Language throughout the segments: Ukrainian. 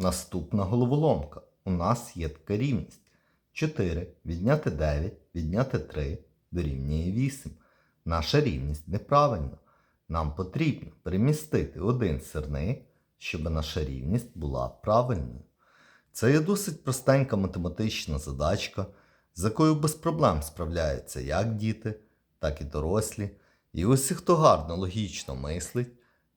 Наступна головоломка. У нас є така рівність. 4 відняти 9, відняти 3 дорівнює 8. Наша рівність неправильна. Нам потрібно перемістити один сирник, щоб наша рівність була правильною. Це є досить простенька математична задачка, з якою без проблем справляються як діти, так і дорослі. І усі, хто гарно логічно мислить,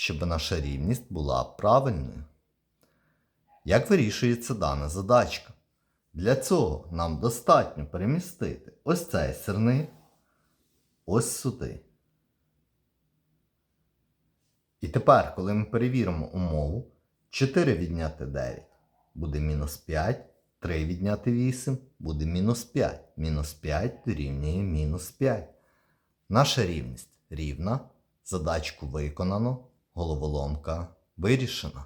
щоб наша рівність була правильною. Як вирішується дана задачка? Для цього нам достатньо перемістити ось цей сирник ось сюди. І тепер, коли ми перевіримо умову, 4 відняти 9 буде мінус 5, 3 відняти 8 буде мінус 5. Мінус 5 дорівнює мінус 5. Наша рівність рівна. Задачку виконано, головоломка вирішена.